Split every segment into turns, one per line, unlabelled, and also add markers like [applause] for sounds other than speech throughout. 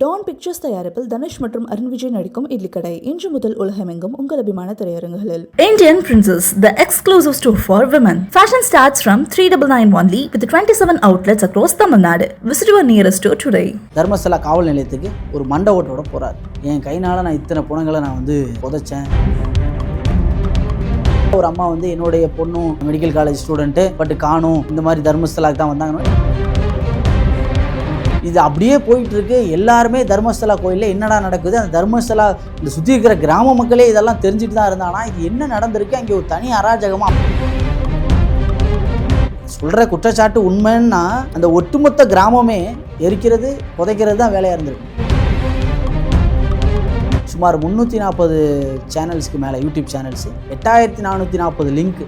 Don pictures தயாரிப்பில் தனுஷ் மற்றும் அருண் விஜய் நடிக்கும் இட்லி கடை இன்று முதல் உலகமெங்கும் உங்கள் அபிமான திரையரங்குகளில் Indian Princess, the exclusive store for women. Fashion starts from 3991 only with 27 outlets across Tamil Nadu. Visit your nearest store today.
Dharmasthala காவல் நிலையத்துக்கு ஒரு மண்டை ஓட்டோட போகிறார் என் கைனால நான் இத்தனை புணங்களை நான் வந்து புதைச்சேன் ஒரு அம்மா வந்து என்னுடைய பொண்ணும் மெடிக்கல் காலேஜ் ஸ்டூடெண்ட்டு பட் காணும் இந்த மாதிரி தர்மஸ்தலாக்கு தான் வந்தாங்க இது அப்படியே போயிட்டுருக்கு. எல்லாருமே தர்மஸ்தலா கோயிலில் என்னடா நடக்குது? அந்த தர்மஸ்தலா இந்த சுற்றி இருக்கிற கிராம மக்களே இதெல்லாம் தெரிஞ்சுட்டு தான் இருந்தானா இது என்ன நடந்திருக்கு? அங்கே ஒரு தனி அராஜகமாக சொல்கிற குற்றச்சாட்டு உண்மைன்னா அந்த ஒட்டுமொத்த கிராமமே எரிக்கிறது புதைக்கிறது தான் வேலையாக இருந்திருக்கு. சுமார் முந்நூற்றி நாற்பது சேனல்ஸ்க்கு மேலே யூடியூப் சேனல்ஸு எட்டாயிரத்தி நானூற்றி நாற்பது லிங்க்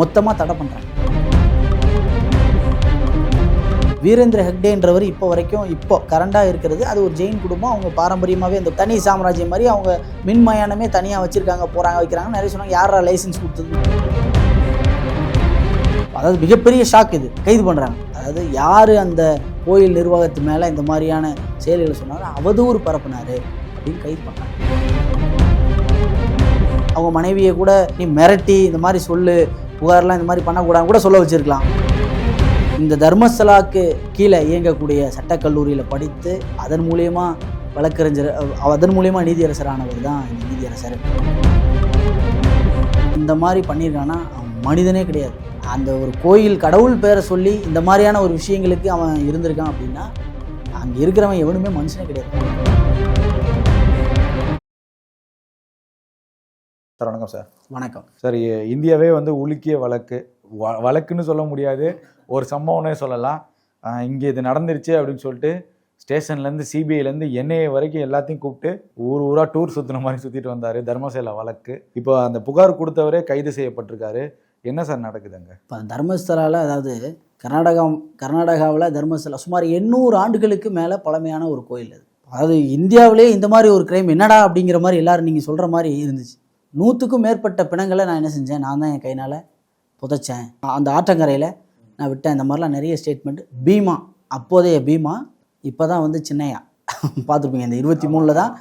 மொத்தமாக தடை பண்ணுறாங்க வீரேந்திர ஹெக்டேன்றவர் இப்போ வரைக்கும் இப்போ கரண்டாக இருக்கிறது. அது ஒரு ஜெயின் குடும்பம். அவங்க பாரம்பரியமாகவே அந்த தனி சாம்ராஜ்யம் மாதிரி அவங்க மின்மயானமே தனியாக வச்சுருக்காங்க போகிறாங்க வைக்கிறாங்க. நிறைய சொன்னாங்க யாரா லைசன்ஸ் கொடுத்தது? அதாவது மிகப்பெரிய ஷாக் இது. கைது பண்ணுறாங்க அதாவது யார் அந்த கோயில் நிர்வாகத்து மேலே இந்த மாதிரியான செயல்களை சொன்னாலும் அவதூறு பரப்புனாரு அப்படின்னு கைது பண்ணாங்க அவங்க மனைவியை கூட நீ மிரட்டி இந்த மாதிரி சொல்லு புகார்லாம் இந்த மாதிரி பண்ணக்கூடாதுன்னு கூட சொல்ல வச்சுருக்கலாம். இந்த தர்மஸ்தலாக்கு கீழே இயங்கக்கூடிய சட்டக்கல்லூரியில் படித்து அதன் மூலியமா வழக்கறிஞர் அதன் மூலியமா நீதியரசரானவர் தான் இந்த நீதியரசர். இந்த மாதிரி பண்ணியிருக்கான்னா அவன் மனிதனே கிடையாது. அந்த ஒரு கோயில் கடவுள் பேரை சொல்லி இந்த மாதிரியான ஒரு விஷயங்களுக்கு அவன் இருந்திருக்கான் அப்படின்னா அங்கே இருக்கிறவன் எவனுமே மனுஷனே கிடையாது.
சார் வணக்கம் சார்.
வணக்கம்.
சார் இந்தியாவே வந்து உலுக்கிய வழக்கு. வ- வழக்குன்னு சொல்ல முடியாது. ஒரு சம்பவம்னே சொல்லலாம். இங்கே இது நடந்துருச்சு அப்படின்னு சொல்லிட்டு ஸ்டேஷன்லேருந்து சிபிஐலேருந்து என்ஐஏ வரைக்கும் எல்லாத்தையும் கூப்பிட்டு ஊர் ஊராக டூர் சுற்றுன மாதிரி சுற்றிட்டு வந்தார் தர்மசேலா வழக்கு. இப்போ அந்த புகார் கொடுத்தவரே கைது செய்யப்பட்டிருக்காரு. என்ன சார் நடக்குதுங்க?
இப்போ தர்மஸ்தலாவில் அதாவது கர்நாடகா கர்நாடகாவில் தர்மஸ்தலா சுமார் எண்ணூறு ஆண்டுகளுக்கு மேலே பழமையான ஒரு கோயில் அது. அதாவது இந்தியாவிலே இந்த மாதிரி ஒரு கிரைம் என்னடா அப்படிங்கிற மாதிரி எல்லோரும் நீங்கள் சொல்கிற மாதிரி இருந்துச்சு. நூற்றுக்கும் மேற்பட்ட பிணங்களை நான் என்ன செஞ்சேன்? நான் தான் என் கைனால் புதைச்சேன். அந்த ஆற்றங்கரையில் நான் விட்டேன் இந்த மாதிரிலாம் நிறைய ஸ்டேட்மெண்ட் பீமா அப்போதைய பீமா இப்போ தான் வந்து சின்னையா. பார்த்துருப்பீங்க இந்த இருபத்தி மூணில் தான்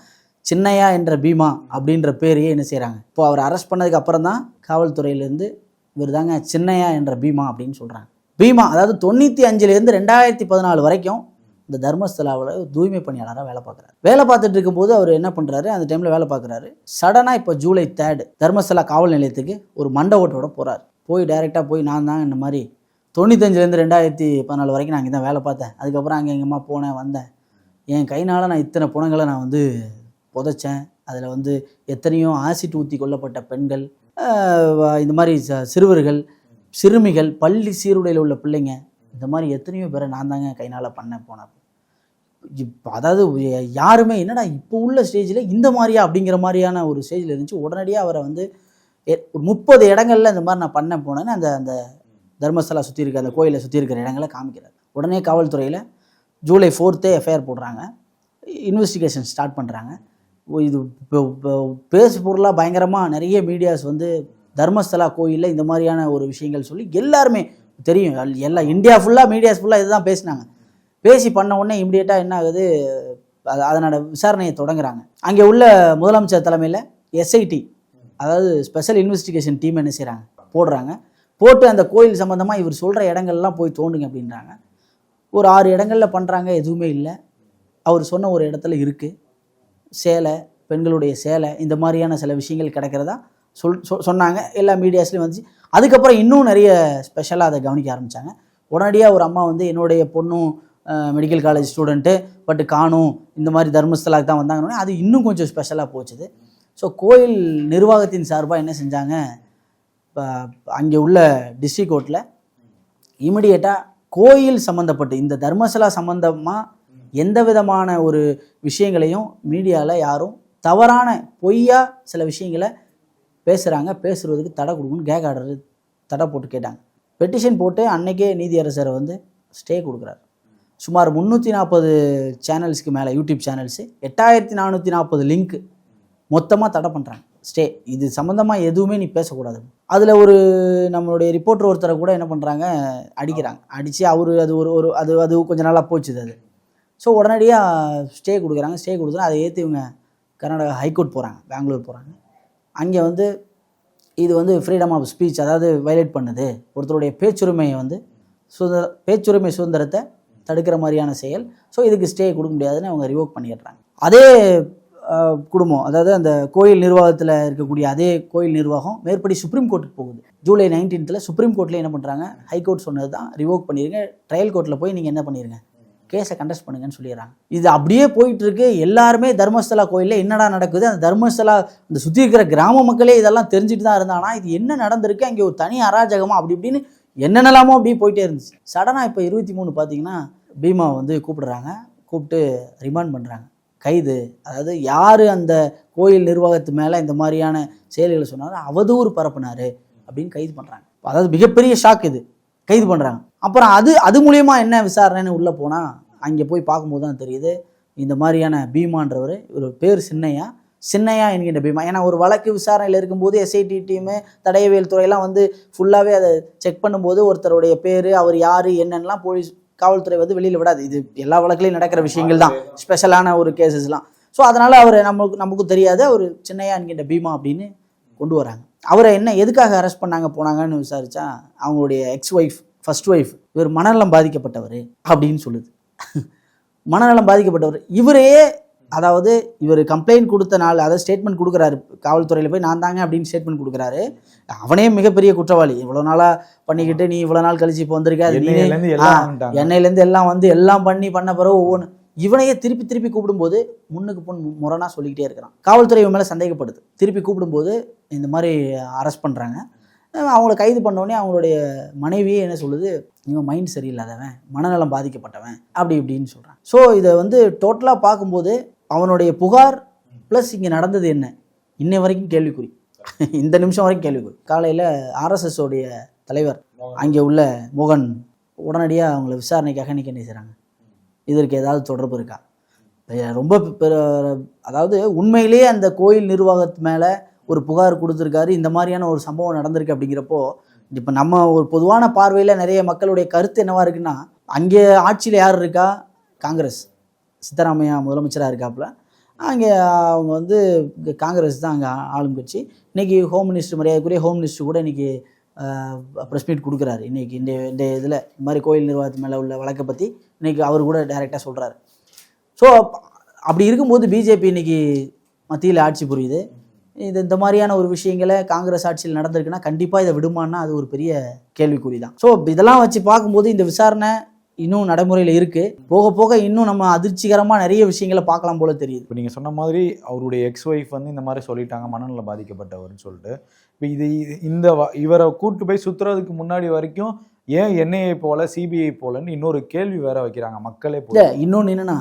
சின்னையா என்ற பீமா அப்படின்ற பேரையே என்ன செய்கிறாங்க இப்போ அவர் அரெஸ்ட் பண்ணதுக்கு அப்புறம் தான் காவல்துறையிலேருந்து இவர் தாங்க சின்னையா என்ற பீமா அப்படின்னு சொல்கிறாங்க பீமா அதாவது தொண்ணூற்றி அஞ்சுலேருந்து ரெண்டாயிரத்தி பதினாலு வரைக்கும் இந்த தர்மஸ்தலாவில் தூய்மை பணியாளராக வேலை பார்க்குறாரு. வேலை பார்த்துட்டு இருக்கும்போது அவர் என்ன பண்ணுறாரு அந்த டைமில் வேலை பார்க்குறாரு. சடனாக இப்போ ஜூலை தேர்டு தர்மஸ்தலா காவல் நிலையத்துக்கு ஒரு மண்ட ஓட்டோட போகிறார் போய் டைரெக்டாக போய் நான் தான் இந்த மாதிரி தொண்ணூத்தஞ்சுலேருந்து ரெண்டாயிரத்தி பதினாலு வரைக்கும் நான் இங்கே தான் வேலை பார்த்தேன். அதுக்கப்புறம் அங்கே எங்கேம்மா போனேன் வந்தேன். என் கைனால் நான் இத்தனை புணங்களை நான் வந்து புதைச்சேன். அதில் வந்து எத்தனையோ ஆசிட் ஊற்றி கொல்லப்பட்ட பெண்கள் இந்த மாதிரி ச- சிறுவர்கள் சிறுமிகள் பள்ளி சீருடையில் உள்ள பிள்ளைங்க இந்த மாதிரி எத்தனையோ பேரை நான் தாங்க கைனால் பண்ணேன் போனேன். இப்போ அதாவது யாருமே என்னடா இப்போ உள்ள ஸ்டேஜில் இந்த மாதிரியா அப்படிங்கிற மாதிரியான ஒரு ஸ்டேஜில் இருந்துச்சு. உடனடியாக அவரை வந்து முப்பது இடங்கள்ல இந்த மாதிரி நான் பண்ண போனேன்னு அந்த அந்த தர்மஸ்தலா சுற்றி இருக்க அந்த கோயிலை சுற்றி இருக்கிற இடங்களை காமிக்கிறார். உடனே காவல்துறையில் ஜூலை ஃபோர்த்தே எஃப்ஐஆர் போடுறாங்க. இன்வெஸ்டிகேஷன் ஸ்டார்ட் பண்ணுறாங்க இது இப்போ பேசு பொருளாக பயங்கரமாக நிறைய மீடியாஸ் வந்து தர்மஸ்தலா கோயிலில் இந்த மாதிரியான ஒரு விஷயங்கள் சொல்லி எல்லாருமே தெரியும். எல்லா இந்தியா ஃபுல்லாக மீடியாஸ் ஃபுல்லாக இதுதான் பேசினாங்க. பேசி பண்ண உடனே இமிடியட்டாக என்ன ஆகுது? அதனோட விசாரணையை தொடங்குறாங்க. அங்கே உள்ள முதலமைச்சர் தலைமையில் எஸ்ஐடி அதாவது ஸ்பெஷல் இன்வெஸ்டிகேஷன் டீம் என்ன செய்கிறாங்க போடுறாங்க. போட்டு அந்த கோயில் சம்மந்தமாக இவர் சொல்கிற இடங்கள்லாம் போய் தோண்டுங்க அப்படின்றாங்க. ஒரு ஆறு இடங்களில் பண்ணுறாங்க எதுவுமே இல்லை. அவர் சொன்ன ஒரு இடத்துல இருக்குது சேலை பெண்களுடைய சேலை இந்த மாதிரியான சில விஷயங்கள் கிடைக்கிறதா சொல் சொ- சொன்னாங்க. எல்லா மீடியாஸ்லேயும் வந்துச்சு. அதுக்கப்புறம் இன்னும் நிறைய ஸ்பெஷலாக அதை கவனிக்க ஆரம்பித்தாங்க உடனடியாக ஒரு அம்மா வந்து என்னுடைய பொண்ணும் மெடிக்கல் காலேஜ் ஸ்டூடெண்ட்டு பட் காணும் இந்த மாதிரி தர்மஸ்தலாக்கு தான் வந்தாங்கன்னு அது இன்னும் கொஞ்சம் ஸ்பெஷலாக போச்சுது. ஸோ கோயில் நிர்வாகத்தின் சார்பாக என்ன செஞ்சாங்க? இப்போ அங்கே உள்ள டிஸ்ட்ரிக் கோர்ட்டில் இமிடியேட்டாக கோயில் சம்மந்தப்பட்டு இந்த தர்மசலா சம்மந்தமாக எந்த விதமான ஒரு விஷயங்களையும் மீடியாவில் யாரும் தவறான பொய்யா சில விஷயங்களை பேசுகிறாங்க பேசுகிறதுக்கு தடை கொடுக்குன்னு கேக் ஆர்டர் தடை போட்டு கேட்டாங்க. பெட்டிஷன் போட்டு அன்னைக்கே நீதியரசரை வந்து ஸ்டே கொடுக்குறாரு. சுமார் முந்நூற்றி நாற்பது சேனல்ஸ்க்கு மேலே யூடியூப் சேனல்ஸு எட்டாயிரத்தி நானூற்றி நாற்பது லிங்க் மொத்தமாக தடை பண்ணுறாங்க ஸ்டே இது சம்மந்தமாக எதுவுமே நீ பேசக்கூடாது. அதில் ஒரு நம்மளுடைய ரிப்போர்ட்டர் ஒருத்தரை கூட என்ன பண்ணுறாங்க அடிக்கிறாங்க. அடித்து அவர் அது ஒரு ஒரு அது அது கொஞ்சம் நாளாக போச்சுது அது. ஸோ உடனடியாக ஸ்டே கொடுக்குறாங்க. ஸ்டே கொடுத்துனா அதை ஏற்றி இவங்க கர்நாடகா ஹைகோர்ட் போகிறாங்க பெங்களூர் போகிறாங்க அங்கே வந்து இது வந்து ஃப்ரீடம் ஆஃப் ஸ்பீச் அதாவது வயலேட் பண்ணுது. ஒருத்தருடைய பேச்சுரிமையை வந்து சுதந்திர பேச்சுரிமை சுதந்திரத்தை தடுக்கிற மாதிரியான செயல். ஸோ இதுக்கு ஸ்டே கொடுக்க முடியாதுன்னு அவங்க ரிவோக் பண்ணிடுறாங்க. அதே குடும்பம். அதாவது அந்த கோயில் நிர்வாகத்தில் இருக்கக்கூடிய அதே கோயில் நிர்வாகம் மேற்படி சுப்ரீம் கோர்ட்டுக்கு போகுது. ஜூலை நைன்டீன்த்தில் சுப்ரீம் கோர்ட்டில் என்ன பண்ணுறாங்க ஹைகோர்ட் சொன்னது தான் ரிவோக் பண்ணிடுங்க ட்ரையல் கோர்ட்டில் போய் நீங்கள் என்ன பண்ணிடுங்க கேஸை கண்டஸ்ட் பண்ணுங்கன்னு சொல்லிடுறாங்க. இது அப்படியே போயிட்டு இருக்கு எல்லாருமே தர்மஸ்தலா கோயிலில் என்னடா நடக்குது? அந்த தர்மஸ்தலா அந்த சுற்றி இருக்கிற கிராம மக்களே இதெல்லாம் தெரிஞ்சுட்டு தான் இருந்தானா இது என்ன நடந்திருக்கு? அங்கே ஒரு தனி அராஜகமாக அப்படி இப்படின்னு என்னென்னலாமோ அப்படியே போயிட்டே இருந்துச்சு. சடனாக இப்போ இருபத்தி மூணு பார்த்தீங்கன்னா பீமா வந்து கூப்பிடுறாங்க. கூப்பிட்டு ரிமாண்ட் பண்ணுறாங்க கைது. அதாவது யார் அந்த கோயில் நிர்வாகத்து மேலே இந்த மாதிரியான செயல்களை சொன்னாரோ அவதூறு பரப்புனார் அப்படின்னு கைது பண்ணுறாங்க அதாவது மிகப்பெரிய ஷாக் இது. கைது பண்ணுறாங்க அப்புறம் அது அது மூலியமா என்ன விசாரணைன்னு உள்ளே போனால் அங்கே போய் பார்க்கும்போது தான் தெரியுது இந்த மாதிரியான பீமான்றவர் ஒரு பேர் சின்னையா சின்னையா என்கின்ற பீமா. ஏன்னா ஒரு வழக்கு விசாரணையில் இருக்கும்போது எஸ்ஐடி டீமு தடயவியல் துறையெல்லாம் வந்து ஃபுல்லாகவே அதை செக் பண்ணும்போது ஒருத்தருடைய பேர் அவர் யார் என்னென்னலாம் போலீஸ் காவல்துறை வந்து வெளியில் விடாது. இது எல்லா வழக்குலையும் நடக்கிற விஷயங்கள் தான் ஸ்பெஷலான ஒரு கேசஸ்லாம் ஸோ அதனால் அவர் நமக்கு நமக்கு தெரியாத ஒரு சின்னையா என்கின்ற பீமா அப்படின்னு கொண்டு வராங்க. அவரை என்ன எதுக்காக அரெஸ்ட் பண்ணாங்க போனாங்கன்னு விசாரிச்சா அவங்களுடைய எக்ஸ் ஒய்ஃப் ஃபர்ஸ்ட் ஒய்ஃப் இவர் மனநலம் பாதிக்கப்பட்டவர் அப்படின்னு சொல்லுது. [laughs] மனநலம் பாதிக்கப்பட்டவர். இவரே அதாவது இவர் கம்ப்ளைண்ட் கொடுத்த நாள் அதாவது ஸ்டேட்மெண்ட் கொடுக்குறாரு. காவல்துறையில் போய் நான் தாங்க அப்படின்னு ஸ்டேட்மெண்ட் கொடுக்குறாரு. அவனே மிகப்பெரிய குற்றவாளி. இவ்வளோ நாளாக பண்ணிக்கிட்டு நீ இவ்வளோ நாள் கழிச்சு இப்போ வந்திருக்க
எண்ணெயிலேருந்து எல்லாம்
வந்து எல்லாம் பண்ணி பண்ண பிறகு ஒவ்வொன்று இவனையே திருப்பி திருப்பி கூப்பிடும்போது முன்னுக்கு பொன் முரணா சொல்லிக்கிட்டே இருக்கிறான். காவல்துறை இவன் மேலே சந்தேகப்படுது. திருப்பி கூப்பிடும்போது இந்த மாதிரி அரெஸ்ட் பண்ணுறாங்க அவங்கள கைது பண்ணோடனே அவங்களுடைய மனைவியே என்ன சொல்லுது இவன் மைண்ட் சரியில்லாதவன் மனநலம் பாதிக்கப்பட்டவன் அப்படி இப்படின்னு சொல்கிறான் ஸோ இதை வந்து டோட்டலாக பார்க்கும்போது அவனுடைய புகார் ப்ளஸ் இங்கே நடந்தது என்ன? இன்னை வரைக்கும் கேள்விக்குறி. இந்த நிமிஷம் வரைக்கும் கேள்விக்குறி. காலையில் ஆர்எஸ்எஸ் உடைய தலைவர் அங்கே உள்ள மோகன் உடனடியாக அவங்கள விசாரணைக்காக இன்னைக்கு என்ன செய்கிறாங்க இதற்கு ஏதாவது தொடர்பு இருக்கா? ரொம்ப அதாவது உண்மையிலேயே அந்த கோயில் நிர்வாகத்து மேலே ஒரு புகார் கொடுத்துருக்காரு. இந்த மாதிரியான ஒரு சம்பவம் நடந்திருக்கு அப்படிங்கிறப்போ இப்போ நம்ம ஒரு பொதுவான பார்வையில் நிறைய மக்களுடைய கருத்து என்னவா இருக்குன்னா அங்கே ஆட்சியில் யார் இருக்கா? காங்கிரஸ். சித்தராமையா முதலமைச்சராக இருக்காப்புல. அங்கே அவங்க வந்து காங்கிரஸ் தான் அங்கே ஆளும் கட்சி. இன்றைக்கி ஹோம் மினிஸ்டர் மரியாதைக்குரிய ஹோம் மினிஸ்டர் கூட இன்றைக்கி ப்ரெஸ் மீட் கொடுக்குறாரு. இன்றைக்கி இந்த இந்த இதில் இந்த மாதிரி கோயில் நிர்வாகத்து மேலே உள்ள வழக்கை பற்றி இன்றைக்கி அவர் கூட டைரெக்டாக சொல்கிறாரு ஸோ அப்படி இருக்கும்போது பிஜேபி இன்றைக்கி மத்தியில் ஆட்சி புரியுது. இது இந்த மாதிரியான ஒரு விஷயங்களை காங்கிரஸ் ஆட்சியில் நடந்திருக்குன்னா கண்டிப்பாக இதை விடுமான்னா அது ஒரு பெரிய கேள்விக்குறி தான். ஸோ இதெல்லாம் வச்சு பார்க்கும்போது இந்த விசாரணை இன்னும் நடைமுறையில் இருக்குது போக போக இன்னும் நம்ம அதிர்ச்சிகரமாக நிறைய விஷயங்களை பார்க்கலாம் போல தெரியுது.
இப்போ நீங்கள் சொன்ன மாதிரி அவருடைய எக்ஸ் ஒய்ஃப் வந்து இந்த மாதிரி சொல்லிட்டாங்க மனநலம் பாதிக்கப்பட்டவர்னு சொல்லிட்டு. இப்போ இது இந்த இவரை கூட்டு போய் சுத்துறதுக்கு முன்னாடி வரைக்கும் ஏன் என்ஐஏ போல சிபிஐ போலன்னு இன்னொரு கேள்வி வேற வைக்கிறாங்க மக்களே போல
இல்லை இன்னொன்று என்னன்னா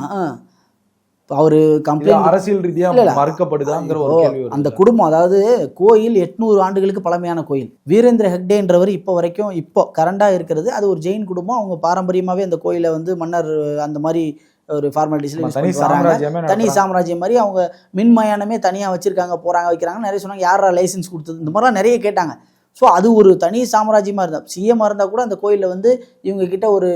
அவர் கம்ப்ளைண்ட்
அரசியல் ரீதியா
இல்ல, இல்ல.
மறுக்கப்படுதாங்கிற ஒரு
அந்த. குடும்பம் அதாவது கோயில் எட்நூறு ஆண்டுகளுக்கு பழமையான கோயில். வீரேந்திர ஹெக்டேன்றவர் இப்போ வரைக்கும் இப்போ கரண்டாக இருக்கிறது. அது ஒரு ஜெயின் குடும்பம். அவங்க பாரம்பரியமாகவே அந்த கோயிலை வந்து மன்னர் அந்த மாதிரி ஒரு ஃபார்மாலிட்டிஸில்
தனி சாம்ராஜ்யமே
தனி. சாம்ராஜ்யம் மாதிரி அவங்க மின்மயானமே தனியாக வச்சுருக்காங்க போகிறாங்க வைக்கிறாங்க நிறைய சொன்னாங்க. யாரா லைசன்ஸ் கொடுத்தது? இந்த மாதிரிலாம் நிறைய கேட்டாங்க. ஸோ அது ஒரு தனி சாம்ராஜ்யமாக இருந்தால் சிஎம்மாக இருந்தால் கூட அந்த கோயிலில் வந்து இவங்க கிட்ட ஒரு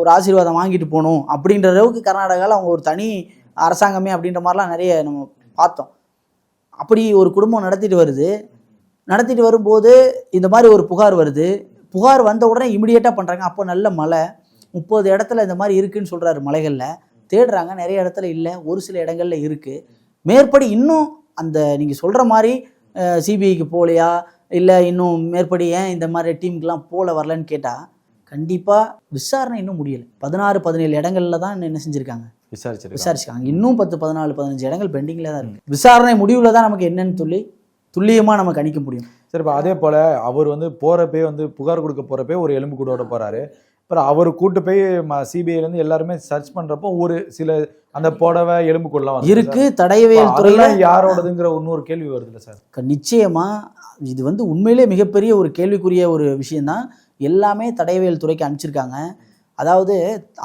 ஒரு ஆசீர்வாதம் வாங்கிட்டு போகணும். அப்படின்ற அளவுக்கு கர்நாடகாவில் அவங்க ஒரு தனி அரசாங்கமே அப்படின்ற மாதிரிலாம் நிறைய நம்ம பார்த்தோம். அப்படி ஒரு குடும்பம் நடத்திட்டு வருது. நடத்திட்டு வரும்போது இந்த மாதிரி ஒரு புகார் வருது. புகார் வந்த உடனே இமிடியேட்டாக பண்ணுறாங்க அப்போ நல்ல மழை. முப்பது இடத்துல இந்த மாதிரி இருக்குன்னு சொல்கிறாரு மலைகளில். தேடுறாங்க. நிறைய இடத்துல இல்லை. ஒரு சில இடங்களில் இருக்குது மேற்படி இன்னும் அந்த நீங்கள் சொல்கிற மாதிரி சிபிஐக்கு போகலையா? இல்லை இன்னும் மேற்படி ஏன் இந்த மாதிரி டீமுக்கெலாம் போல வரலன்னு கேட்டால் கண்டிப்பாக விசாரணை இன்னும் முடியலை. பதினாறு பதினேழு இடங்கள்ல தான் என்ன செஞ்சுருக்காங்க.
விசாரிச்சிருக்காங்க.
விசாரிச்சிருக்காங்க. இன்னும் பத்து பதினாலு பதினஞ்சு இடங்கள் பெண்டிங்கில் தான் இருக்கு. விசாரணை முடிவில் தான் நமக்கு என்னன்னு சொல்லி துல்லியமாக நம்ம கணிக்க முடியும்.
சரி இப்போ அதே போல அவர் வந்து போறப்பே வந்து புகார் கொடுக்க போறப்பே ஒரு எலும்பு கூடோட போறாரு. அப்புறம் அவர் கூட்டு போய் சிபிஐல இருந்து எல்லாருமே சர்ச் பண்றப்போ ஒரு சில அந்த புடவை எலும்பு கூடலாம் வருது
இருக்கு. தடயவியல் துறையில்.
யாரோடதுங்கிற இன்னொரு கேள்வி வருதுல்ல சார்.
நிச்சயமா இது வந்து உண்மையிலே மிகப்பெரிய ஒரு கேள்விக்குரிய ஒரு விஷயம்தான். எல்லாமே தடயவியல் துறைக்கு அனுப்பிச்சிருக்காங்க. அதாவது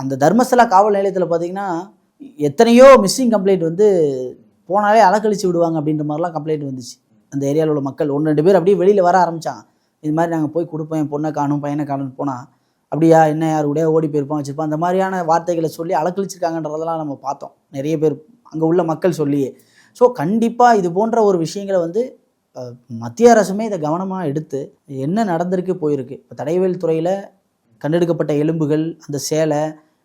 அந்த தர்மஸ்தலா காவல் நிலையத்தில் பார்த்தீங்கன்னா எத்தனையோ மிஸ்ஸிங் கம்ப்ளைண்ட் வந்து போனாலே அலக்கழிச்சு விடுவாங்க அப்படின்ற மாதிரிலாம் கம்ப்ளைண்ட் வந்துச்சு. அந்த ஏரியாவில் உள்ள மக்கள். ஒன்று ரெண்டு பேர் அப்படியே வெளியில் வர ஆரம்பிச்சாங்க. இது மாதிரி நாங்கள் போய் கொடுப்போம் என் பொண்ணை காணும் பையனை காணும்னு போனால் அப்படியா என்ன யார் கூட ஓடி போயிருப்பான் வச்சிருப்பான் அந்த மாதிரியான வார்த்தைகளை சொல்லி அலக்கழிச்சிருக்காங்கன்றதெல்லாம் நம்ம பார்த்தோம். நிறைய பேர் அங்கே உள்ள மக்கள் சொல்லியே. ஸோ கண்டிப்பாக இது போன்ற ஒரு விஷயங்களை வந்து மத்திய அரசுமே இதை கவனமாக எடுத்து என்ன நடந்திருக்கு போயிருக்கு. இப்போ தடைவேல் துறையில் கண்டெடுக்கப்பட்ட எலும்புகள் அந்த சேலை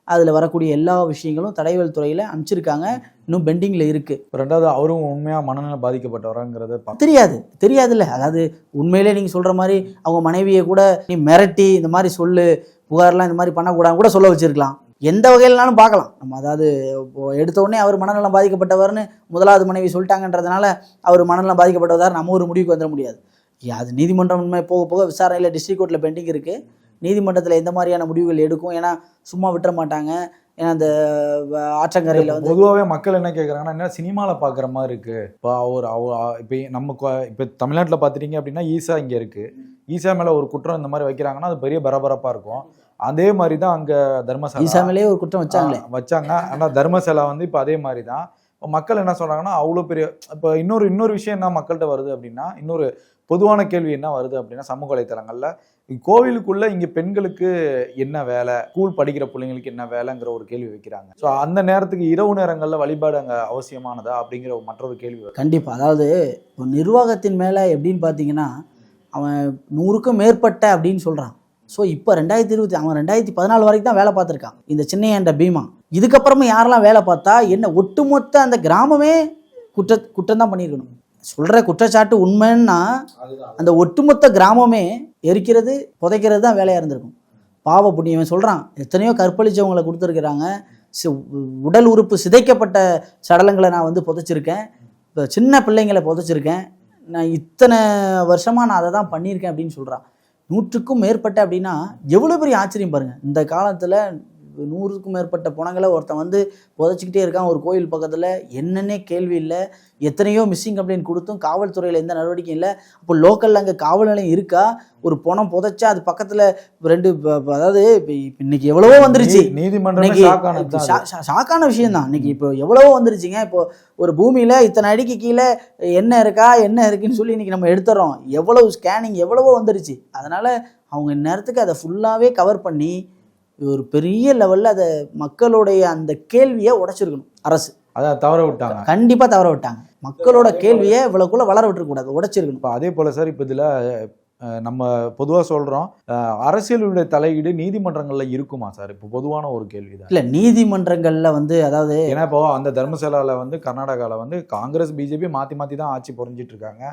அதில் வரக்கூடிய எல்லா விஷயங்களும் தடைவேல் துறையில் அனுப்பிச்சிருக்காங்க. இன்னும் பெண்டிங்கில் இருக்குது
ரெண்டாவது அவரும் உண்மையா மனநல பாதிக்கப்பட்டவராங்கிறத
தெரியாது. தெரியாதுல்ல. அதாவது உண்மையிலே நீங்கள் சொல்கிற மாதிரி அவங்க மனைவியை கூட நீ மிரட்டி இந்த மாதிரி சொல்லு புகார்லாம் இந்த மாதிரி பண்ணக்கூடாதுன்னு கூட சொல்ல வச்சிருக்கலாம். எந்த வகையிலனாலும் பார்க்கலாம். நம்ம அதாவது இப்போ எடுத்த உடனே அவர் மனநலம் பாதிக்கப்பட்டவர்னு முதலாவது மனைவி சொல்லிட்டாங்கன்றதுனால அவர் மனநலம் பாதிக்கப்பட்டவர் நம்ம ஒரு முடிவுக்கு வந்துட முடியாது. அது நீதிமன்றம் உண்மை போக போக விசாரணையில் டிஸ்ட்ரிக் கோர்ட்டில் பெண்டிங் இருக்குது நீதிமன்றத்தில் எந்த மாதிரியான முடிவுகள் எடுக்கும்? ஏன்னா சும்மா விட்டுற மாட்டாங்க. ஏன்னா அந்த ஆற்றங்கரையில் வந்து
பொதுவாகவே மக்கள் என்ன கேட்குறாங்கன்னா என்ன சினிமாவில் பார்க்குற மாதிரி இருக்கு. இப்போ அவர் அவர் இப்போ நம்ம இப்போ தமிழ்நாட்டில் பார்த்துட்டீங்க அப்படின்னா ஈசா இங்கே இருக்கு. ஈசா மேலே ஒரு குற்றம் இந்த மாதிரி வைக்கிறாங்கன்னா அது பெரிய பரபரப்பாக இருக்கும். அதே மாதிரி தான் அங்கே தர்மசாலா
ஈசாமிலே ஒரு குற்றம் வச்சாங்களே.
வச்சாங்க. ஆனால் தர்மசாலா வந்து இப்போ அதே மாதிரி தான் இப்போ மக்கள் என்ன சொல்றாங்கன்னா அவ்வளோ பெரிய இப்போ இன்னொரு இன்னொரு விஷயம் என்ன மக்கள்கிட்ட வருது அப்படின்னா இன்னொரு பொதுவான கேள்வி என்ன வருது அப்படின்னா சமூக வலைத்தளங்களில் கோவிலுக்குள்ள இங்க பெண்களுக்கு என்ன வேலை ஸ்கூல் படிக்கிற பிள்ளைங்களுக்கு என்ன வேலைங்கிற ஒரு கேள்வி வைக்கிறாங்க. ஸோ அந்த நேரத்துக்கு இரவு நேரங்களில் வழிபாடு அங்க அவசியமானதா அப்படிங்கிற ஒரு மற்றொரு கேள்வி
கண்டிப்பாக அதாவது இப்போ நிர்வாகத்தின் மேலே எப்படின்னு பார்த்தீங்கன்னா அவன் நூறுக்கும் மேற்பட்ட அப்படின்னு சொல்கிறான் ஸோ இப்போ ரெண்டாயிரத்தி இருபத்தி அவன் ரெண்டாயிரத்தி பதினாலு வரைக்கும் தான் வேலை பார்த்துருக்கான். இந்த சின்னையன்ற பீமா. இதுக்கப்புறமா யாரெல்லாம் வேலை பார்த்தா என்ன ஒட்டுமொத்த அந்த கிராமமே குற்ற குற்றம் தான் பண்ணியிருக்கணும். சொல்கிற குற்றச்சாட்டு உண்மைன்னா அந்த ஒட்டுமொத்த கிராமமே எரிக்கிறது புதைக்கிறது தான் வேலையாக இருந்திருக்கும். பாவ புண்ணியவன் சொல்கிறான் எத்தனையோ கற்பழிச்சவங்களை கொடுத்துருக்குறாங்க. உடல் உறுப்பு சிதைக்கப்பட்ட சடலங்களை நான் வந்து புதைச்சிருக்கேன். இப்போ சின்ன பிள்ளைங்களை புதைச்சிருக்கேன். நான் இத்தனை வருஷமாக நான் அதை தான் பண்ணியிருக்கேன் அப்படின்னு சொல்கிறான் நூற்றுக்கும் மேற்பட்ட அப்படின்னா எவ்வளோ பெரிய ஆச்சரியம் பாருங்கள் இந்த காலத்தில் நூறுக்கும் மேற்பட்ட புணங்களை ஒருத்தன் வந்து புதைச்சிக்கிட்டே இருக்கான் ஒரு கோயில் பக்கத்தில். என்னன்னே கேள்வி இல்லை. எத்தனையோ மிஸ்ஸிங் கம்ப்ளைண்ட் கொடுத்தும் காவல்துறையில் எந்த நடவடிக்கையும் இல்லை. அப்போ லோக்கலில் அங்கே காவல் நிலையம் இருக்கா? ஒரு புணம் புதைச்சா அது பக்கத்தில் ரெண்டு அதாவது இப்ப இன்னைக்கு எவ்வளவோ வந்துருச்சு.
நீதிமன்றமே
ஷாக்கான விஷயம் தான் இன்னைக்கு இப்போ எவ்வளவோ வந்துருச்சுங்க. இப்போ ஒரு பூமியில இத்தனை அடிக்கு கீழே என்ன இருக்கா என்ன இருக்குன்னு சொல்லி இன்னைக்கு நம்ம எடுத்துறோம். எவ்வளவு ஸ்கேனிங் எவ்வளவோ வந்துருச்சு. அதனால அவங்க நேரத்துக்கு அதை ஃபுல்லாவே கவர் பண்ணி ஒரு பெரிய லெவல்ல அதை மக்களுடைய அந்த கேள்வியை உடைச்சிருக்கணும் அரசு.
அதான் தவற விட்டாங்க.
கண்டிப்பா தவற விட்டாங்க. மக்களோட கேள்வியை இவ்வளவுக்குள்ள வளர விட்டுறக்கூடாது உடைச்சிருக்கணும்.
இப்போ அதே போல சார் இப்போ இதில் நம்ம பொதுவாக சொல்கிறோம் அரசியலுடைய தலையீடு நீதிமன்றங்களில் இருக்குமா சார் இப்போ பொதுவான ஒரு கேள்வி தான்
இல்ல நீதிமன்றங்கள்ல வந்து அதாவது
ஏன்னா இப்போ அந்த தர்மசாலாவில் வந்து கர்நாடகாவில் வந்து காங்கிரஸ் பிஜேபி மாற்றி மாற்றி தான் ஆட்சி புரிஞ்சிட்டு இருக்காங்க.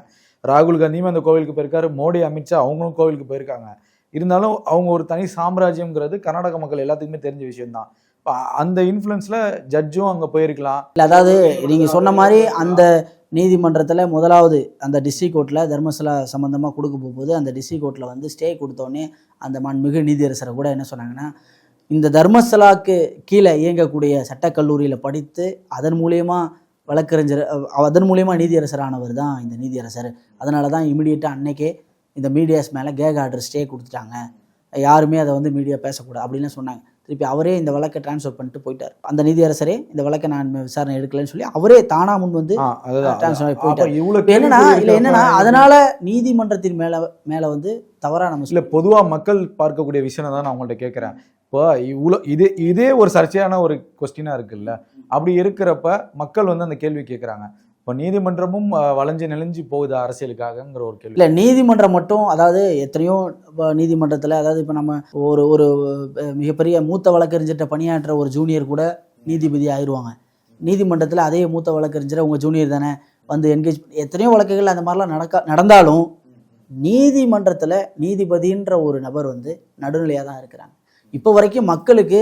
ராகுல் காந்தியும் அந்த கோவிலுக்கு போயிருக்காரு மோடி அமித்ஷா அவங்களும் கோவிலுக்கு போயிருக்காங்க. இருந்தாலும் அவங்க ஒரு தனி சாம்ராஜ்யம்ங்கிறது கர்நாடக மக்கள் எல்லாத்துக்குமே தெரிஞ்ச விஷயம்தான். இப்போ அந்த இன்ஃப்ளூயன்ஸில் ஜட்ஜும் அங்கே போயிருக்கலாம்.
இல்லை அதாவது நீங்க சொன்ன மாதிரி அந்த நீதிமன்றத்தில் முதலாவது அந்த டிஸ்ட்ரிக் கோர்ட்டில் தர்மசலா சம்மந்தமாக கொடுக்க போகும்போது அந்த டிஸ்ட்ரிக் கோர்ட்டில் வந்து ஸ்டே கொடுத்தோடனே அந்த மண்மிகு நீதியரசரை கூட என்ன சொன்னாங்கன்னா இந்த தர்மசலாக்கு கீழே இயங்கக்கூடிய சட்டக்கல்லூரியில் படித்து அதன் மூலயமா வழக்கறிஞர் அதன் மூலியமா நீதியரசரானவர் தான் இந்த நீதியரசர். அதனால தான் இமிடியேட்டாக அன்னைக்கே இந்த மீடியாஸ் மேலே கேக் ஆர்டர் ஸ்டே கொடுத்துட்டாங்க. யாருமே அதை வந்து மீடியா பேசக்கூடாது அப்படின்னு சொன்னாங்க. திருப்பி அவரே இந்த வழக்கை ட்ரான்ஸ்ஃபர் பண்ணிட்டு போயிட்டார். அந்த நீதியரசரே இந்த வழக்கை நான் விசாரணை எடுக்கலைன்னு சொல்லி அவரே தானா முன் வந்து
அப்போ
போயிட்டாரு. என்னன்னா இல்ல என்னன்னா அதனால நீதிமன்றத்தின் மேல மேல வந்து தவறா நம்ம
இல்லை பொதுவாக மக்கள் பார்க்கக்கூடிய விஷயம் தான் நான் உங்கள்கிட்ட கேட்குறேன். இப்போ இவ்வளோ இதே இதே ஒரு சர்ச்சையான ஒரு கொஸ்டினாக இருக்குல்ல. அப்படி இருக்கிறப்ப மக்கள் வந்து அந்த கேள்வி கேட்குறாங்க. இப்போ நீதிமன்றமும் வளைஞ்சு நெளிஞ்சு போகுது அரசியலுக்காகங்கிற ஒரு கேள்வி.
இல்லை நீதிமன்றம் மட்டும் அதாவது எத்தனையோ இப்போ நீதிமன்றத்தில் அதாவது இப்போ நம்ம ஒரு ஒரு மிகப்பெரிய மூத்த வழக்கறிஞர்கிட்ட பணியாற்ற ஒரு ஜூனியர் கூட நீதிபதி ஆயிடுவாங்க நீதிமன்றத்தில் அதே மூத்த வழக்கறிஞர் உங்கள் ஜூனியர் தானே? வந்து என்கேஜ் எத்தனையோ வழக்குகள் அந்த மாதிரிலாம் நடக்க நடந்தாலும் நீதிமன்றத்தில் நீதிபதின்ற ஒரு நபர் வந்து நடுநிலையாக தான் இருக்கிறாங்க. இப்போ வரைக்கும் மக்களுக்கு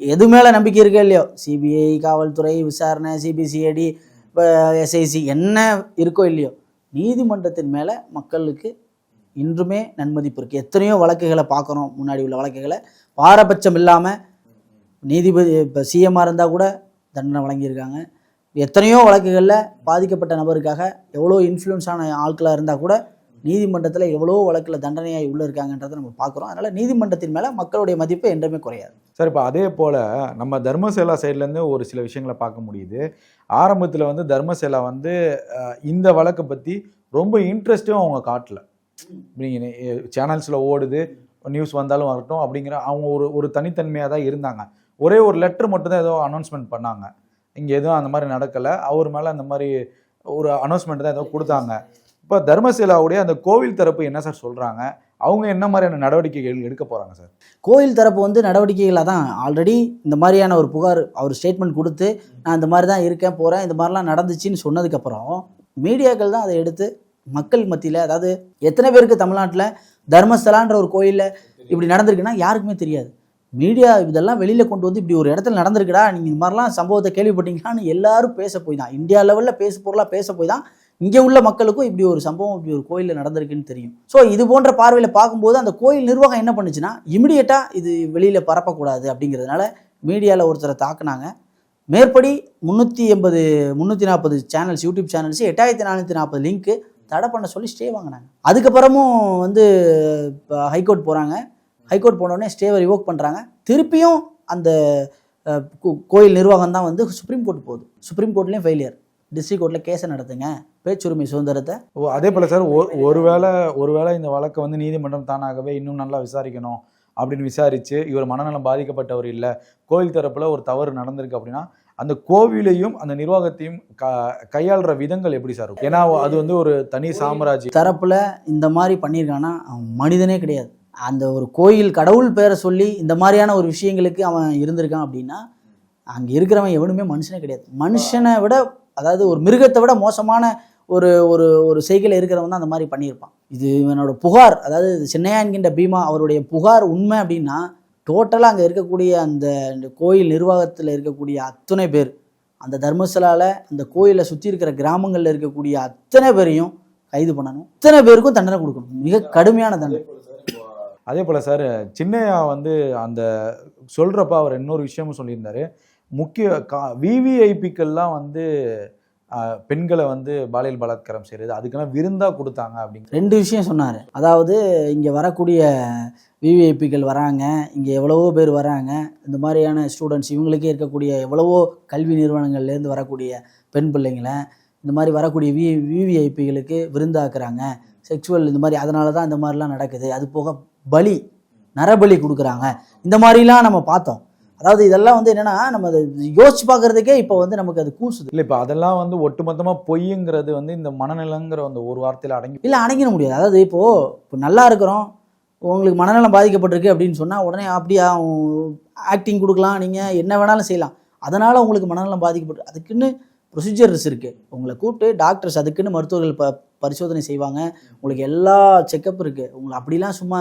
எது மேலே நம்பிக்கை இருக்கோ இல்லையோ சிபிஐ காவல்துறை விசாரணை சிபிசிஐடி இப்போ எஸ்ஐசி என்ன இருக்கோ இல்லையோ நீதிமன்றத்தின் மேலே மக்களுக்கு இன்றுமே நன்மதிப்பு இருக்குது எத்தனையோ வழக்குகளை பார்க்குறோம் முன்னாடி உள்ள வழக்குகளை. பாரபட்சம் இல்லாமல் நீதிபதி இப்போ சிஎம்மாக இருந்தால் கூட தண்டனை வழங்கியிருக்காங்க. எத்தனையோ வழக்குகளில் பாதிக்கப்பட்ட நபருக்காக எவ்வளோ இன்ஃப்ளூயன்ஸான ஆட்களாக இருந்தால் கூட நீதிமன்றத்தில் எவ்வளோ வழக்கில் தண்டனையாக உள்ளே இருக்காங்கன்றதை நம்ம பார்க்குறோம் அதனால் நீதிமன்றத்தின் மேலே மக்களுடைய மதிப்பு என்றுமே குறையாது.
சார் இப்போ அதே போல் நம்ம தர்மசேலா சைட்லேருந்து ஒரு சில விஷயங்களை பார்க்க முடியுது. ஆரம்பத்தில் வந்து தர்மசேலா வந்து இந்த வழக்கை பற்றி ரொம்ப இன்ட்ரெஸ்ட்டும் அவங்க காட்டல. நீங்கள் சேனல்ஸில் ஓடுது நியூஸ் வந்தாலும் வரட்டும் அப்படிங்கிற அவங்க ஒரு ஒரு தனித்தன்மையாக தான் இருந்தாங்க. ஒரே ஒரு லெட்டர் மட்டும் தான் ஏதோ அனௌன்ஸ்மெண்ட் பண்ணாங்க. இங்கே எதுவும் அந்த மாதிரி நடக்கலை. அவர் மேலே அந்த மாதிரி ஒரு அனௌன்ஸ்மெண்ட் தான் ஏதோ கொடுத்தாங்க. இப்போ தர்மசிலாவுடைய அந்த கோவில் தரப்பு என்ன சார் சொல்கிறாங்க அவங்க என்ன மாதிரியான நடவடிக்கைகள் எடுக்க போகிறாங்க சார்?
கோயில் தரப்பு வந்து நடவடிக்கைகளாக தான் ஆல்ரெடி இந்த மாதிரியான ஒரு புகார் அவர் ஸ்டேட்மெண்ட் கொடுத்து நான் இந்த மாதிரி தான் இருக்கேன் போகிறேன் இந்த மாதிரிலாம் நடந்துச்சுன்னு சொன்னதுக்கப்புறம் மீடியாக்கள் தான் அதை எடுத்து மக்கள் மத்தியில் அதாவது எத்தனை பேருக்கு தமிழ்நாட்டில் தர்மஸ்தலான்ற ஒரு கோயிலில் இப்படி நடந்திருக்குன்னா யாருக்குமே தெரியாது. மீடியா இதெல்லாம் வெளியில் கொண்டு வந்து இப்படி ஒரு இடத்துல நடந்திருக்குடா நீங்கள் இந்த மாதிரிலாம் சம்பவத்தை கேள்விப்பட்டீங்களான்னு எல்லாரும் பேச போய் தான் இந்தியா லெவலில் பேச பொருளாக பேச போய் தான் இங்கே உள்ள மக்களுக்கும் இப்படி ஒரு சம்பவம் இப்படி ஒரு கோயிலில் நடந்திருக்குன்னு தெரியும். ஸோ இது போன்ற பார்வையில் பார்க்கும்போது அந்த கோயில் நிர்வாகம் என்ன பண்ணுச்சுன்னா இமிடியேட்டாக இது வெளியில் பரப்பக்கூடாது அப்படிங்கிறதுனால மீடியாவில் ஒருத்தரை தாக்குனாங்க. மேற்படி முந்நூற்றி எண்பது முந்நூற்றி நாற்பது சேனல்ஸ் யூடியூப் சேனல்ஸ் எட்டாயிரத்தி நானூற்றி நாற்பது லிங்க்கு தடை பண்ண சொல்லி ஸ்டே வாங்கினாங்க. அதுக்கப்புறமும் வந்து இப்போ ஹைகோர்ட் போகிறாங்க ஹைகோர்ட் போனோடனே ஸ்டேவை ரிவோக் பண்ணுறாங்க திருப்பியும் அந்த கோ- கோயில் நிர்வாகம் தான் வந்து சுப்ரீம் கோர்ட் போகுது. சுப்ரீம் கோர்ட்லேயும் ஃபெயிலியர் டிஸ்ட்ரிக்ட் கோர்ட்டில் கேஸை நடத்துங்க. பேச்சுரிமை சுதந்திரத்தை.
ஓ அதே போல் சார் ஒரு ஒருவேளை ஒருவேளை இந்த வழக்கை வந்து நீதிமன்றம் தானாகவே இன்னும் நல்லா விசாரிக்கணும் அப்படின்னு விசாரிச்சு இவர் மனநலம் பாதிக்கப்பட்டவர் இல்லை. கோவில் தரப்புல ஒரு தவறு நடந்திருக்கு அப்படின்னா அந்த கோவிலையும் அந்த நிர்வாகத்தையும் க கையாளுற விதங்கள் எப்படி சார் ஏன்னா அது வந்து ஒரு தனி சாம்ராஜ்யம்
தரப்பில் இந்த மாதிரி பண்ணியிருக்கான்னா அவன் மனிதனே கிடையாது. அந்த ஒரு கோயில் கடவுள் பேரை சொல்லி இந்த மாதிரியான ஒரு விஷயங்களுக்கு அவன் இருந்திருக்கான் அப்படின்னா அங்கே இருக்கிறவன் எவனுமே மனுஷனே கிடையாது. மனுஷனை விட அதாவது ஒரு மிருகத்தை விட மோசமான ஒரு ஒரு ஒரு செய்கையில் இருக்கிறவன் தான் அந்த மாதிரி பண்ணியிருப்பான். இது இவனோட புகார். அதாவது சின்னையா என்கின்ற பீமா அவருடைய புகார் உண்மை அப்படின்னா டோட்டலாக அங்கே இருக்கக்கூடிய அந்த கோயில் நிர்வாகத்தில் இருக்கக்கூடிய அத்தனை பேர் அந்த தர்மசாலால அந்த கோயிலை சுற்றி இருக்கிற கிராமங்களில் இருக்கக்கூடிய அத்தனை பேரையும் கைது பண்ணணும். அத்தனை பேருக்கும் தண்டனை கொடுக்கணும். மிக கடுமையான தண்டனை.
அதே போல் சார் சின்னையா வந்து அந்த சொல்கிறப்ப அவர் இன்னொரு விஷயமும் சொல்லியிருந்தாரு. முக்கிய கா விவிஐபிக்கள்லாம் வந்து பெண்களை வந்து பாலியல் பலாத்காரம் செய்கிறது அதுக்கெல்லாம் விருந்தாக கொடுத்தாங்க அப்படின்னு
ரெண்டு விஷயம் சொன்னார். அதாவது இங்கே வரக்கூடிய விவிஐபிகள் வராங்க இங்கே எவ்வளவோ பேர் வராங்க இந்த மாதிரியான ஸ்டூடெண்ட்ஸ் இவங்களுக்கே இருக்கக்கூடிய எவ்வளவோ கல்வி நிறுவனங்கள்லேருந்து வரக்கூடிய பெண் பிள்ளைங்களை இந்த மாதிரி வரக்கூடிய வி விவிஐபிகளுக்கு விருந்தாக்குறாங்க. செக்ஷுவல் இந்த மாதிரி அதனால தான் இந்த மாதிரிலாம் நடக்குது. அது போக பலி நரபலி கொடுக்குறாங்க. இந்த மாதிரிலாம் நம்ம பார்த்தோம். அதாவது இதெல்லாம் வந்து என்னென்னா நம்ம அதை யோசிச்சு பார்க்குறதுக்கே இப்போ வந்து நமக்கு அது கூசுது.
இல்லை இப்போ அதெல்லாம் வந்து ஒட்டுமொத்தமாக பொய்யுங்கிறது வந்து இந்த மனநிலங்கிற அந்த ஒரு வார்த்தையில் அடங்கி
இல்லை அடங்கிட முடியாது. அதாவது இப்போது இப்போ நல்லா இருக்கிறோம் உங்களுக்கு மனநலம் பாதிக்கப்பட்டிருக்கு அப்படின்னு சொன்னால் உடனே அப்படியா ஆக்டிங் கொடுக்கலாம் நீங்கள் என்ன வேணாலும் செய்யலாம். அதனால் உங்களுக்கு மனநலம் பாதிக்கப்பட்டு அதுக்குன்னு ப்ரொசீஜர்ஸ் இருக்குது உங்களை கூப்பிட்டு டாக்டர்ஸ் அதுக்குன்னு மருத்துவர்கள் ப பரிசோதனை செய்வாங்க. உங்களுக்கு எல்லா செக்கப் இருக்குது உங்களை அப்படிலாம் சும்மா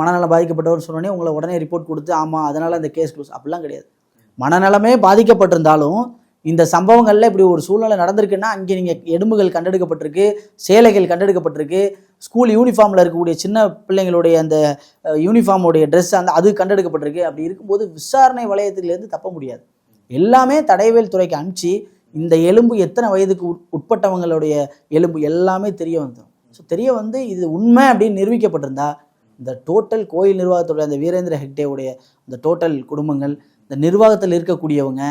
மனநலம் பாதிக்கப்பட்டவர் சொன்னோடனே உங்களை உடனே ரிப்போர்ட் கொடுத்து ஆமாம் அதனால் அந்த கேஸ் க்ளோஸ் அப்படிலாம் கிடையாது. மனநலமே பாதிக்கப்பட்டிருந்தாலும் இந்த சம்பவங்களில் இப்படி ஒரு சூழ்நிலை நடந்திருக்குன்னா அங்கே நீங்கள் எலும்புகள் கண்டெடுக்கப்பட்டிருக்கு சேலைகள் கண்டெடுக்கப்பட்டிருக்கு ஸ்கூல் யூனிஃபார்மில் இருக்கக்கூடிய சின்ன பிள்ளைங்களுடைய அந்த யூனிஃபார்முடைய ட்ரெஸ் அந்த அது கண்டெடுக்கப்பட்டிருக்கு. அப்படி இருக்கும்போது விசாரணை வளையத்திலேருந்து தப்ப முடியாது. எல்லாமே தடைவேல் துறைக்கு அனுப்பிச்சு இந்த எலும்பு எத்தனை வயதுக்கு உட்- உட்பட்டவங்களுடைய எலும்பு எல்லாமே தெரிய வந்துடும் ஸோ தெரிய வந்து இது உண்மை அப்படின்னு நிரூபிக்கப்பட்டிருந்தா இந்த டோட்டல் கோயில் நிர்வாகத்துடைய அந்த வீரேந்திர ஹெக்டேவுடைய அந்த டோட்டல் குடும்பங்கள் இந்த நிர்வாகத்தில் இருக்கக்கூடியவங்க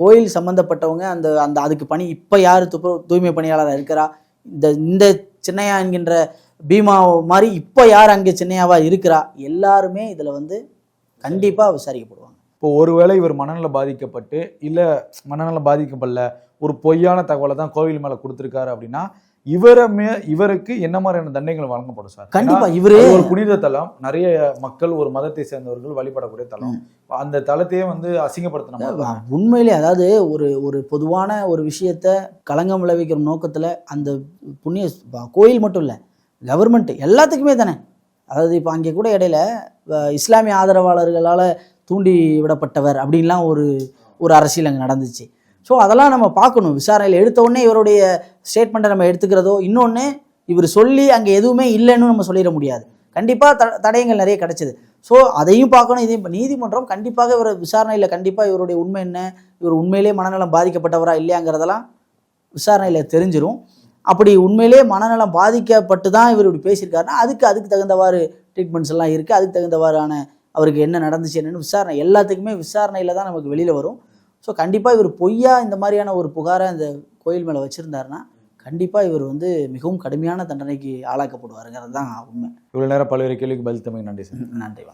கோயில் சம்மந்தப்பட்டவங்க அந்த அந்த அதுக்கு பணி இப்போ யார் துப்புரவு தூய்மை பணியாளராக இருக்கிறா இந்த இந்த சின்னையா என்கின்ற பீமா மாதிரி இப்போ யார் அங்கே சின்னையாவா இருக்கிறா எல்லாருமே இதில் வந்து கண்டிப்பாக விசாரிக்கப்படுவாங்க.
இப்போ ஒருவேளை இவர் மனநலம் பாதிக்கப்பட்டு இல்லை மனநலம் பாதிக்கப்படல ஒரு பொய்யான தகவலை தான் கோவில் மேலே கொடுத்துருக்காரு அப்படின்னா இவரை மே இவருக்கு என்ன மாதிரியான தண்டனைகள் வழங்கப்படும் சார்?
கண்டிப்பா இவரு
ஒரு புனித தலம். நிறைய மக்கள் ஒரு மதத்தை சேர்ந்தவர்கள் வழிபடக்கூடிய தலம். அந்த தலத்தையே வந்து அசிங்கப்படுத்தின
உண்மையிலே அதாவது ஒரு ஒரு பொதுவான ஒரு விஷயத்த களங்கம் விளைவிக்கிற நோக்கத்தில் அந்த புண்ணிய கோயில் மட்டும் இல்லை கவர்மெண்ட் எல்லாத்துக்குமே தானே. அதாவது இப்போ அங்கே கூட இடையில இஸ்லாமிய ஆதரவாளர்களால் தூண்டி விடப்பட்டவர் அப்படின்லாம் ஒரு ஒரு அரசியல் அங்கே நடந்துச்சு. ஸோ அதெல்லாம் நம்ம பார்க்கணும். விசாரணையில் எடுத்த உடனே இவருடைய ஸ்டேட்மெண்ட்டை நம்ம எடுத்துக்கிறதோ இன்னொன்று இவர் சொல்லி அங்கே எதுவுமே இல்லைன்னு நம்ம சொல்லிட முடியாது. கண்டிப்பாக த தடயங்கள் நிறைய கிடைச்சிது. ஸோ அதையும் பார்க்கணும் இதையும் இப்போ நீதிமன்றம் கண்டிப்பாக இவர் விசாரணையில் கண்டிப்பாக இவருடைய உண்மை என்ன இவர் உண்மையிலேயே மனநலம் பாதிக்கப்பட்டவரா இல்லையாங்கிறதெல்லாம் விசாரணையில் தெரிஞ்சிடும் அப்படி உண்மையிலே மனநலம் பாதிக்கப்பட்டு தான் இவர் இப்படி பேசியிருக்காருன்னா அதுக்கு அதுக்கு தகுந்தவாறு ட்ரீட்மெண்ட்ஸ் எல்லாம் இருக்குது அதுக்கு தகுந்தவாறான அவருக்கு என்ன நடந்துச்சு என்னன்னு விசாரணை எல்லாத்துக்குமே விசாரணையில் தான் நமக்கு வெளியில் வரும். ஸோ கண்டிப்பாக இவர் பொய்யா இந்த மாதிரியான ஒரு புகாரை அந்த கோயில் மேலே வச்சுருந்தாருன்னா கண்டிப்பாக இவர் வந்து மிகவும் கடுமையான தண்டனைக்கு ஆளாக்கப்படுவாருங்கிறது தான் உண்மை.
இவ்வளோ நேரம் பல்வேறு கேள்விக்கு பதில் தமிழ் நன்றி சார்.
நன்றி